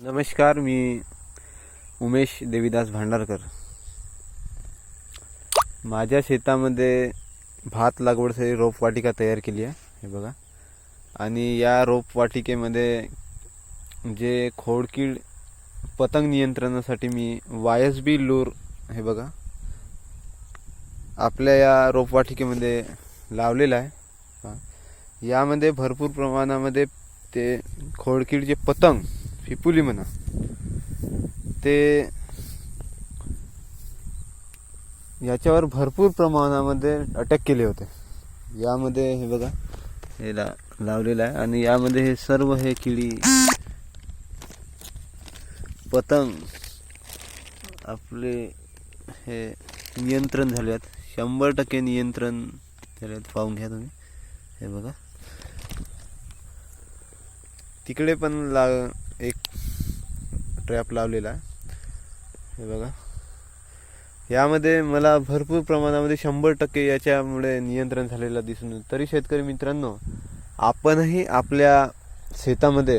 नमस्कार मी उमेश देवीदास भांडारकर. माझ्या शेतामध्ये भात लागवडीसाठी रोपवाटिका तयार केली आहे हे बघा. आणि या रोपवाटिकेमध्ये जे खोडकीड पतंग नियंत्रणासाठी मी वाय एस बी लूर हे बघा आपल्या या रोपवाटिकेमध्ये लावलेला आहे. यामध्ये भरपूर प्रमाणामध्ये ते खोडकीड जे पतंग पिपुली म्हणा. ते याच्यावर भरपूर प्रमाणामध्ये अटॅक केले होते. यामध्ये हे बघा हे ला लावलेलं आहे आणि यामध्ये हे सर्व हे किडी पतंग आपले हे नियंत्रण झाले आहेत. शंभर टक्के नियंत्रण झाले आहेत. पाहून घ्या तुम्ही. हे बघा. तिकडे पण ला एक ट्रॅप लावलेला आहे. हे बघा. यामध्ये मला भरपूर प्रमाणामध्ये शंभर टक्के याच्यामुळे नियंत्रण झालेलं दिसून तरी शेतकरी मित्रांनो आपणही आपल्या शेतामध्ये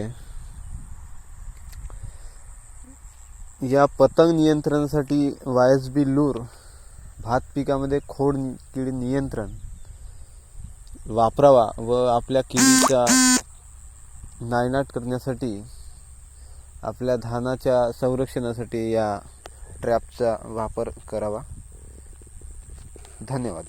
या पतंग नियंत्रणासाठी वाय एस बी लूर भात पिकामध्ये खोड किडी नियंत्रण वापरावा व आपल्या किडीचा नायनाट करण्यासाठी आपल्या धानाच्या संरक्षणासाठी या ट्रॅपचा वापर करावा. धन्यवाद.